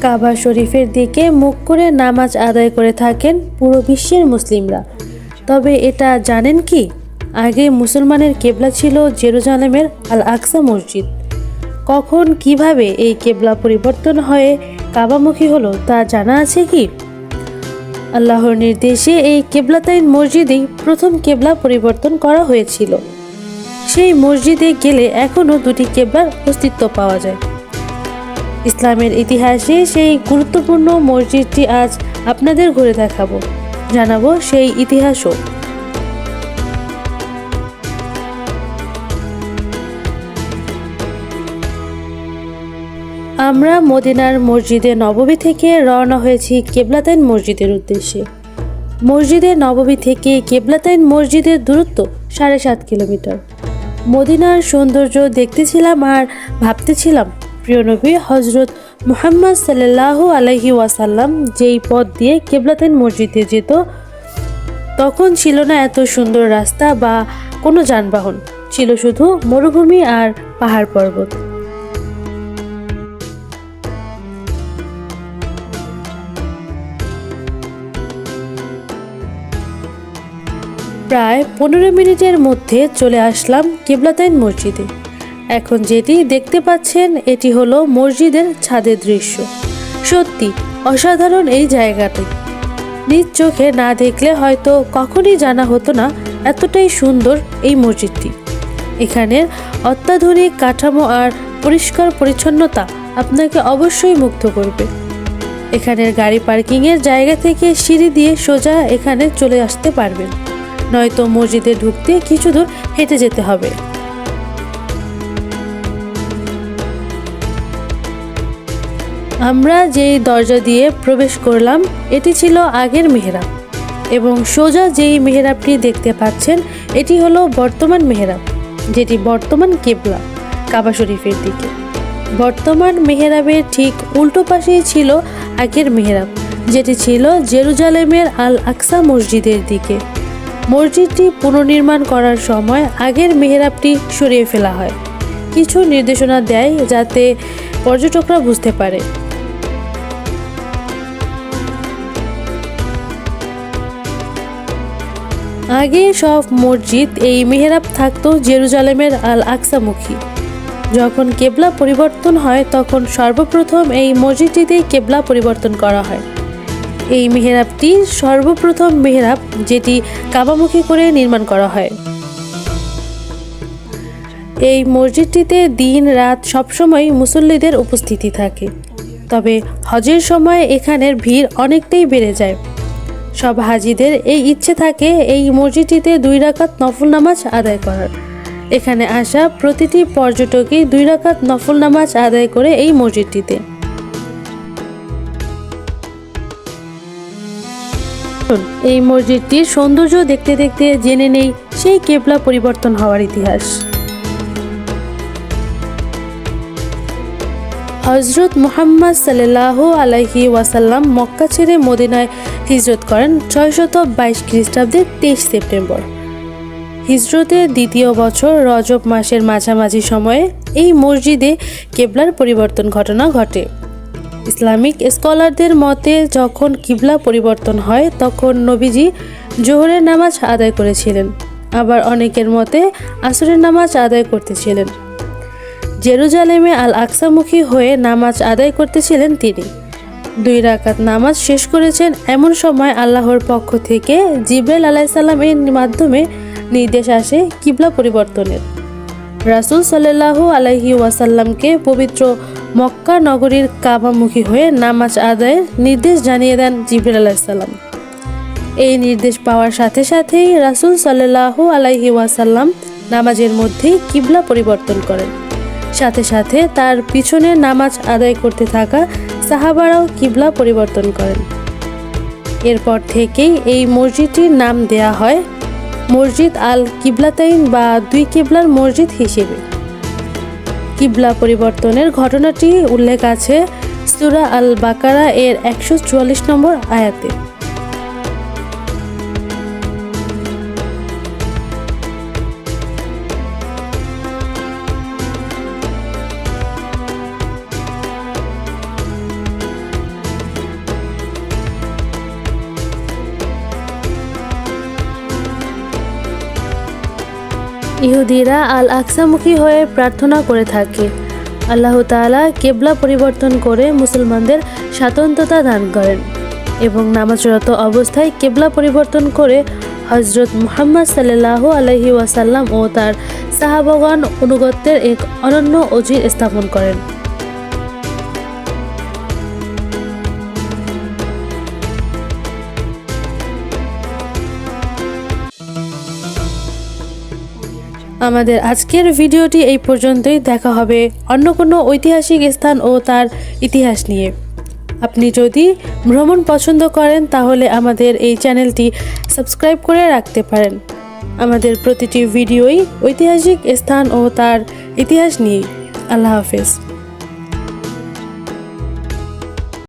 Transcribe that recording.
কাবা শরীফের দিকে মুখ করে নামাজ আদায় করে থাকেন পুরো বিশ্বের মুসলিমরা। তবে এটা জানেন কি? আগে মুসলমানের কেবলা ছিল জেরুজালেমের আল আকসা মসজিদ। কখন কীভাবে এই কেবলা পরিবর্তন হয়ে কাবামুখী হলো তা জানা আছে কি? আল্লাহর নির্দেশে এই কেবলাতাইন মসজিদেই প্রথম কেবলা পরিবর্তন করা হয়েছিল। সেই মসজিদে গেলে এখনও দুটি কেবলার অস্তিত্ব পাওয়া যায়। ইসলামের ইতিহাসে সেই গুরুত্বপূর্ণ মসজিদটি আজ আপনাদের ঘুরে দেখাবো। জানাব সেই ইতিহাসও। আমরা মদিনার মসজিদে নববী থেকে রওনা হয়েছি কেবলাতাইন মসজিদের উদ্দেশ্যে। মসজিদে নববী থেকে কেবলাতাইন মসজিদের দূরত্ব সাড়ে সাত কিলোমিটার। মদিনার সৌন্দর্য দেখতেছিলাম আর ভাবতেছিলাম প্রিয় নবী হজরত মুহাম্মদ সাল্লাহ আলাইহি ওয়াসাল্লাম যেই পথ দিয়ে কেবলাতেন মসজিদে যেত, তখন ছিল না এত সুন্দর রাস্তা বা কোনো যানবাহন, ছিল শুধু মরুভূমি আর পাহাড় পর্বত। প্রায় পনেরো মিনিটের মধ্যে চলে আসলাম কিবলাতাইন মসজিদে। এখন যেটি দেখতে পাচ্ছেন, এটি হলো মসজিদের ছাদের দৃশ্য। সত্যি, অসাধারণ এই জায়গাটি। নিজ চোখে না দেখলে হয়তো কখনই জানা হতো না এতটাই সুন্দর এই মসজিদটি। এখানের অত্যাধুনিক কাঠামো আর পরিষ্কার পরিচ্ছন্নতা আপনাকে অবশ্যই মুগ্ধ করবে। এখানের গাড়ি পার্কিংয়ের জায়গা থেকে সিঁড়ি দিয়ে সোজা এখানে চলে আসতে পারবেন। নয়তো মসজিদে ঢুকতে কিছু দূর হেঁটে যেতে হবে। আমরা যেই দরজা দিয়ে প্রবেশ করলাম, এটি ছিল আগের মেহরাব। এবং সোজা যেই মেহরাবটি দেখতে পাচ্ছেন, এটি হলো বর্তমান মেহরাব, যেটি বর্তমান কেবলা, কাবা শরীফের দিকে। বর্তমান মেহরাবের ঠিক উল্টো পাশেই ছিল আগের মেহরাব, যেটি ছিল জেরুজালেমের আল আকসা মসজিদের দিকে। মসজিদটি পুনর্নির্মাণ করার সময় আগের মেহরাবটি সরিয়ে ফেলা হয়। কিছু নির্দেশনা দেয় যাতে পর্যটকরা বুঝতে পারে। আগে সব মসজিদ এই মেহরাব থাকতো জেরুজালেমের আল আকসামুখী যখন কেবলা পরিবর্তন হয়, তখন সর্বপ্রথম এই মসজিদটিতেই কেবলা পরিবর্তন করা হয়। এই মেহরাবটি সর্বপ্রথম মেহরাব, যেটি কাবামুখী করে নির্মাণ করা হয়। এই মসজিদটিতে দিন রাত সবসময় মুসল্লিদের উপস্থিতি থাকে। তবে হজের সময় এখানের ভিড় অনেকটাই বেড়ে যায়। সব হাজিদের এই ইচ্ছে থাকে এই মসজিদটিতে দুই রাকাত নফল নামাজ আদায় করার। এখানে আসা প্রতিটি পর্যটকই দুই রাকাত নফল নামাজ আদায় করে এই মসজিদটিতে। এই মসজিদটির সৌন্দর্য দেখতে দেখতে জেনে নেই সেই কেবলা পরিবর্তন হওয়ার ইতিহাস। হজরত মোহাম্মদ সাল্লাহ আলাইহি ওয়াসাল্লাম মক্কা ছেড়ে মদিনায় হিজরত করেন ছয়শত বাইশ খ্রিস্টাব্দের তেইশ সেপ্টেম্বর। হিজরতের দ্বিতীয় বছর রজব মাসের মাঝামাঝি সময়ে এই মসজিদে কেবলার পরিবর্তন ঘটনা ঘটে। ইসলামিক স্কলারদের মতে, যখন কিবলা পরিবর্তন হয়, তখন নবীজি জোহরের নামাজ আদায় করেছিলেন। আবার অনেকের মতে, আসরের নামাজ আদায় করতেছিলেন। জেরুজালেমে আল আকসামুখী হয়ে নামাজ আদায় করতেছিলেন তিনি। দুই রাকাত নামাজ শেষ করেছেন এমন সময় আল্লাহর পক্ষ থেকে জিব্রাইল আলাইসাল্লাম এর মাধ্যমে নির্দেশ আসে কিবলা পরিবর্তনের। রাসুল সাল্লাহু আলাইহি ওয়াসাল্লামকে পবিত্র মক্কা নগরীর কাবামুখী হয়ে নামাজ আদায়ের নির্দেশ জানিয়ে দেন জিবরাল আলাইসাল্লাম এই নির্দেশ পাওয়ার সাথে সাথেই রাসুল সাল্লাহু আলাইহি ওয়াসাল্লাম নামাজের মধ্যেই কিবলা পরিবর্তন করেন। সাথে সাথে তার পিছনে নামাজ আদায় করতে থাকা সাহাবারাও কিবলা পরিবর্তন করেন। এরপর থেকেই এই মসজিদটির নাম দেয়া হয় মসজিদ আল কিবলাতাইন বা দুই কিবলার মসজিদ হিসেবে। কিবলা পরিবর্তনের ঘটনাটি উল্লেখ আছে সুরা আল বাকারা এর একশো চুয়াল্লিশ নম্বর আয়াতে। ইহুদিরা আল আকসামুখী হয়ে প্রার্থনা করে থাকে। আল্লাহ তালা কেবলা পরিবর্তন করে মুসলমানদের স্বাতন্ত্রতা দান করেন এবং নামাজরত অবস্থায় কেবলা পরিবর্তন করে হজরত মুহাম্মদ সাল্লাহ আলহি ওয়াসাল্লাম ও তার সাহাবগণ অনুগত্যের এক অনন্য অজির স্থাপন করেন। আমাদের আজকের ভিডিওটি এই পর্যন্তই। দেখা হবে অন্য কোনো ঐতিহাসিক স্থান ও তার ইতিহাস নিয়ে। আপনি যদি ভ্রমণ পছন্দ করেন, তাহলে আমাদের এই চ্যানেলটি সাবস্ক্রাইব করে রাখতে পারেন। আমাদের প্রতিটি ভিডিওই ঐতিহাসিক স্থান ও তার ইতিহাস নিয়ে। আল্লাহ হাফেজ।